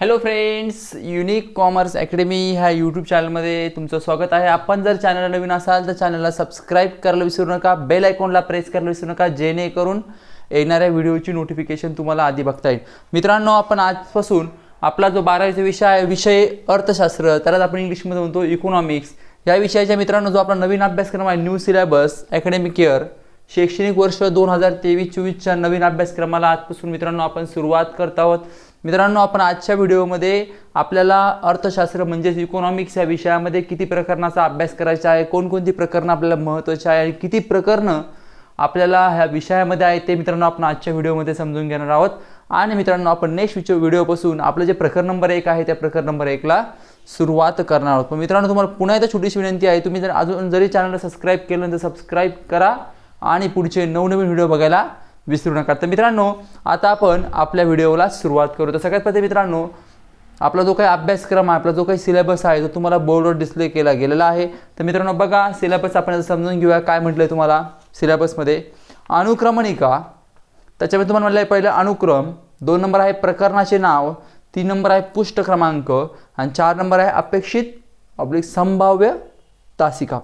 Hello friends unique commerce academy ह्या YouTube चॅनलमध्ये तुमचं स्वागत आहे. आपण जर चॅनलला नवीन असाल तर चॅनलला सबस्क्राईब करायला विसरू नका. बेल आयकॉनला प्रेस करायला विसरू नका. जेणेकरून येणाऱ्या व्हिडिओची नोटिफिकेशन तुम्हाला आधी बघता येईल. मित्रांनो आपण आजपासून आपला जो बारावीचा विषय आहे विषय अर्थशास्त्र त्यालाच आपण इंग्लिशमध्ये म्हणतो इकॉनॉमिक्स या विषयाच्या मित्रांनो जो आपला नवीन अभ्यासक्रम आहे न्यू सिलेबस अकॅडमिक इयर शैक्षणिक वर्ष दोन हजार तेवीस चोवीसच्या नवीन अभ्यासक्रमाला आजपासून मित्रांनो आपण सुरुवात करत आहोत. मित्रांनो आपण आजच्या व्हिडिओमध्ये आपल्याला अर्थशास्त्र म्हणजेच इकॉनॉमिक्स या विषयामध्ये किती प्रकरणाचा अभ्यास करायचा आहे कोणकोणती प्रकरणं आपल्याला महत्त्वाची आहे आणि किती प्रकरणं आपल्याला ह्या विषयामध्ये आहे ते मित्रांनो आपण आजच्या व्हिडिओमध्ये समजून घेणार आहोत. आणि मित्रांनो आपण नेक्स्ट व्हिडिओपासून आपलं जे प्रकरण नंबर एक आहे त्या प्रकरण नंबर एकला सुरुवात करणार आहोत. पण मित्रांनो तुम्हाला पुन्हा एकदा छोटीशी विनंती आहे तुम्ही जर अजून जरी चॅनलला सबस्क्राईब केलं तर सबस्क्राईब करा आणि पुढचे नवनवीन व्हिडिओ बघायला विसरू नका. तर मित्रांनो आता आपण आपल्या व्हिडिओला सुरुवात करू. तर सगळ्यात पहिले मित्रांनो आपला जो काही अभ्यासक्रम आहे आपला जो काही सिलेबस आहे तो तुम्हाला बोर्डवर डिस्प्ले केला गेलेला आहे तर मित्रांनो बघा सिलेबस आपण समजून घेऊया. काय म्हटलं आहे तुम्हाला सिलेबसमध्ये अनुक्रमणिका. त्याच्यामध्ये तुम्हाला म्हटलं आहे पहिलं अनुक्रम दोन नंबर आहे प्रकरणाचे नाव तीन नंबर आहे पुष्ट क्रमांक आणि चार नंबर आहे अपेक्षित ऑब्लिक संभाव्य तासिका.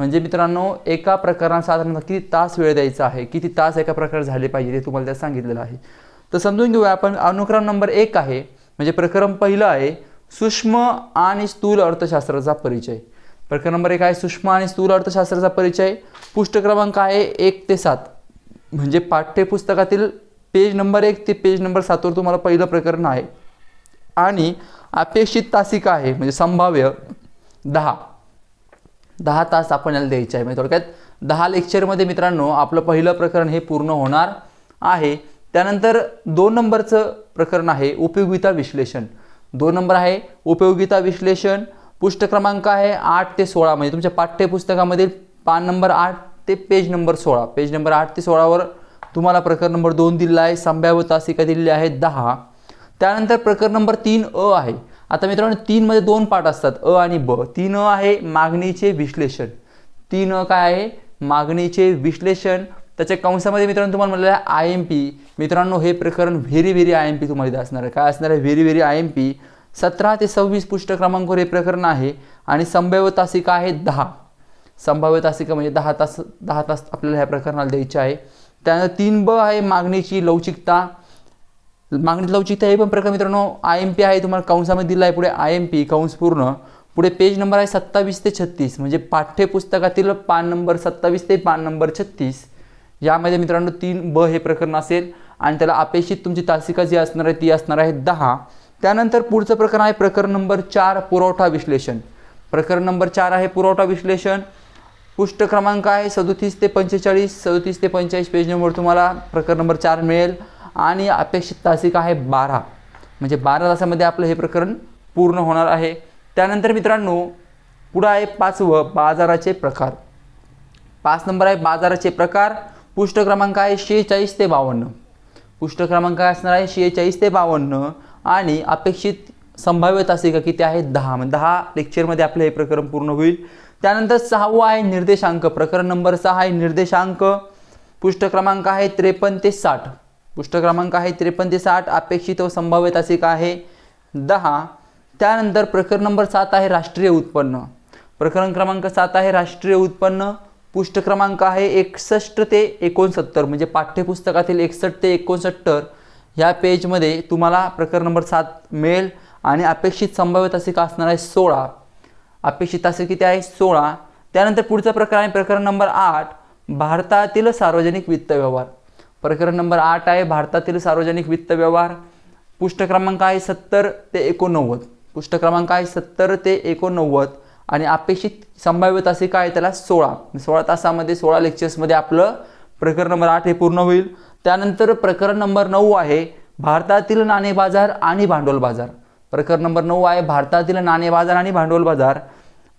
म्हणजे मित्रांनो एका प्रकरणात साधारणतः किती तास वेळ द्यायचा आहे? किती तास एका प्रकार झाले पाहिजे ते तुम्हाला त्यात सांगितलेलं आहे. तर समजून घेऊया आपण अनुक्रम नंबर एक आहे. म्हणजे प्रकरण पहिलं आहे सूक्ष्म आणि स्थूल अर्थशास्त्राचा परिचय. प्रकरण नंबर एक आहे सूक्ष्म आणि स्थूल अर्थशास्त्राचा परिचय. पुष्ट क्रमांक आहे एक ते सात. म्हणजे पाठ्यपुस्तकातील पेज नंबर एक ते पेज नंबर सातवर तुम्हाला पहिलं प्रकरण आहे. आणि अपेक्षित तासिका आहे म्हणजे संभाव्य दहा. दहा तास आपण याला द्यायचे आहे. म्हणजे थोडक्यात दहा लेक्चरमध्ये मित्रांनो आपलं पहिलं प्रकरण हे पूर्ण होणार आहे. त्यानंतर दोन नंबरचं प्रकरण आहे उपयोगिता विश्लेषण. दोन नंबर आहे उपयोगिता विश्लेषण. पुष्ट क्रमांक आहे आठ ते सोळा. म्हणजे तुमच्या पाठ्यपुस्तकामधील पान नंबर आठ ते पेज नंबर सोळा. पेज नंबर आठ ते सोळावर तुम्हाला प्रकरण नंबर दोन दिलेला आहे. संभाव्य तासिका दिलेली आहे दहा. त्यानंतर प्रकरण नंबर तीन अ आहे. आता मित्रांनो तीनमध्ये दोन पार्ट असतात अ आणि ब. तीन अ आहे मागणीचे विश्लेषण. तीन अ काय आहे? मागणीचे विश्लेषण. त्याच्या कंसामध्ये मित्रांनो तुम्हाला म्हटलेलं आहे आय एम पी मित्रांनो हे प्रकरण very very I M P तुम्हाला इथे असणार आहे. काय असणार आहे? Very very I M P सतरा ते सव्वीस पृष्ठ क्रमांकावर हे प्रकरण आहे आणि संभाव्य तासिका आहे दहा. संभाव्य तासिका म्हणजे दहा तास दहा तास आपल्याला ह्या प्रकरणाला द्यायचे आहे. त्यानंतर तीन ब आहे मागणीची लवचिकता. मागणीत लवचिकता हे पण प्रकार मित्रांनो आय एम पी आहे तुम्हाला कंसामध्ये दिला आहे पुढे आय एम पी कंस पूर्ण. पुढे पेज नंबर आहे सत्तावीस ते छत्तीस म्हणजे पाठ्यपुस्तकातील पान नंबर सत्तावीस ते पान नंबर छत्तीस. यामध्ये मित्रांनो तीन ब हे प्रकरण असेल आणि त्याला अपेक्षित तुमची तासिका जी असणार आहे ती असणार आहे दहा. त्यानंतर पुढचं प्रकरण आहे प्रकरण नंबर चार पुरवठा विश्लेषण. प्रकरण नंबर चार आहे पुरवठा विश्लेषण. पुष्ट क्रमांक आहे सदोतीस ते पंचेचाळीस सदोतीस ते पंचेचाळीस पेज नंबर तुम्हाला प्रकरण नंबर चार मिळेल. आणि अपेक्षित तासिका आहे बारा. म्हणजे बारा तासामध्ये आपलं हे प्रकरण पूर्ण होणार आहे. त्यानंतर मित्रांनो पुढं आहे पाचवं बाजाराचे प्रकार. पाच नंबर आहे बाजाराचे प्रकार. पुष्ट क्रमांक आहे शेहेचाळीस ते बावन्न. पुष्ट क्रमांक काय असणार आहे शेहेचाळीस ते बावन्न. आणि अपेक्षित संभाव्य तासिका किती आहे? दहा. म्हणजे दहा लेक्चरमध्ये आपलं हे प्रकरण पूर्ण होईल. त्यानंतर सहावं आहे निर्देशांक. प्रकरण नंबर सहा आहे निर्देशांक. पुष्ट क्रमांक आहे त्रेपन्न ते साठ. पृष्ठ क्रमांक आहे त्रेपन्न ते साठ अपेक्षित व संभाव्य तासिका आहे दहा. त्यानंतर प्रकरण नंबर सात आहे राष्ट्रीय उत्पन्न. प्रकरण क्रमांक सात आहे राष्ट्रीय उत्पन्न. पृष्ठ क्रमांक आहे एकसष्ट ते एकोणसत्तर म्हणजे पाठ्यपुस्तकातील एकसष्ट ते एकोणसत्तर. ह्या पेजमध्ये तुम्हाला प्रकरण नंबर सात मिळेल आणि अपेक्षित संभाव्य तासिका असणार आहे सोळा. अपेक्षित तासिक किती आहे? सोळा. त्यानंतर पुढचं प्रकरण आहे प्रकरण नंबर आठ भारतातील सार्वजनिक वित्त व्यवहार. प्रकरण नंबर आठ आहे भारतातील सार्वजनिक वित्त व्यवहार. पुष्ट क्रमांक आहे सत्तर ते एकोणनव्वद. पुष्ट क्रमांक आहे सत्तर ते एकोणनव्वद. आणि अपेक्षित संभाव्य तास काय त्याला सोळा. सोळा तासामध्ये सोळा लेक्चर्समध्ये आपलं प्रकरण नंबर आठ हे पूर्ण होईल. त्यानंतर प्रकरण नंबर नऊ आहे भारतातील नाणे बाजार आणि भांडवल बाजार. प्रकरण नंबर नऊ आहे भारतातील नाणे बाजार आणि भांडवल बाजार.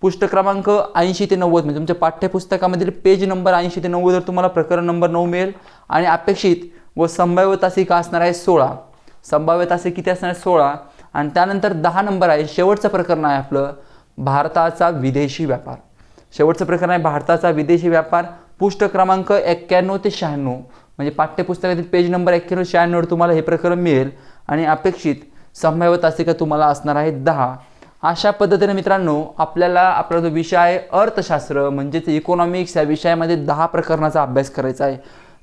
पुष्ट क्रमांक ऐंशी ते नव्वद म्हणजे तुमच्या पाठ्यपुस्तकामधील पेज नंबर ऐंशी ते नव्वदवर तुम्हाला प्रकरण नंबर नऊ मिळेल. आणि अपेक्षित व संभाव्य तासिका असणार आहे सोळा. संभाव्य तासिक किती असणार आहे? सोळा. आणि त्यानंतर दहा नंबर आहे. शेवटचं प्रकरण आहे आपलं. भारताचा विदेशी व्यापार. शेवटचं प्रकरण आहे भारताचा विदेशी व्यापार. पुष्ट क्रमांक एक्क्याण्णव ते शहाण्णव. म्हणजे पाठ्यपुस्तकातील पेज नंबर एक्क्याण्णव शहाण्णववर तुम्हाला हे प्रकरण मिळेल. आणि अपेक्षित संभाव्य तासिका तुम्हाला असणार आहे दहा. अशा पद्धतीने मित्रांनो आपल्याला आपला जो विषय आहे अर्थशास्त्र म्हणजेच इकॉनॉमिक्स या विषयामध्ये दहा प्रकरणाचा अभ्यास करायचा आहे.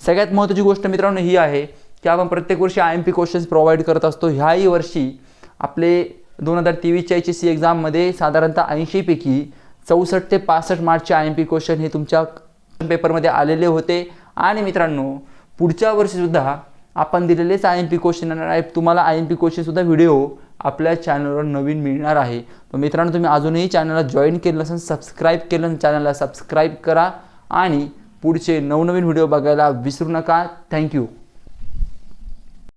सगळ्यात महत्त्वाची गोष्ट मित्रांनो ही आहे की आपण प्रत्येक वर्षी I M P questions provide करत असतो. ह्याही वर्षी आपले दोन हजार तेवीसच्या एच एस सी एक्झाममध्ये साधारणतः ऐंशीपैकी चौसष्ट ते पासष्ट मार्चचे आय एम पी क्वेश्चन हे तुमच्या पेपरमध्ये आलेले होते. आणि मित्रांनो पुढच्या वर्षीसुद्धा आपण दिलेलेच आय एम पी क्वेश्चन येणार आहे तुम्हाला आय एम पी क्वेश्चनसुद्धा व्हिडिओ आपल्या चॅनलवर नवीन मिळणार आहे. तर मित्रांनो तुम्ही अजूनही चॅनलला जॉईन केलं असेल सबस्क्राईब केलं चॅनलला सबस्क्राईब करा आणि पुढचे नवनवीन व्हिडिओ बघायला विसरू नका. थँक्यू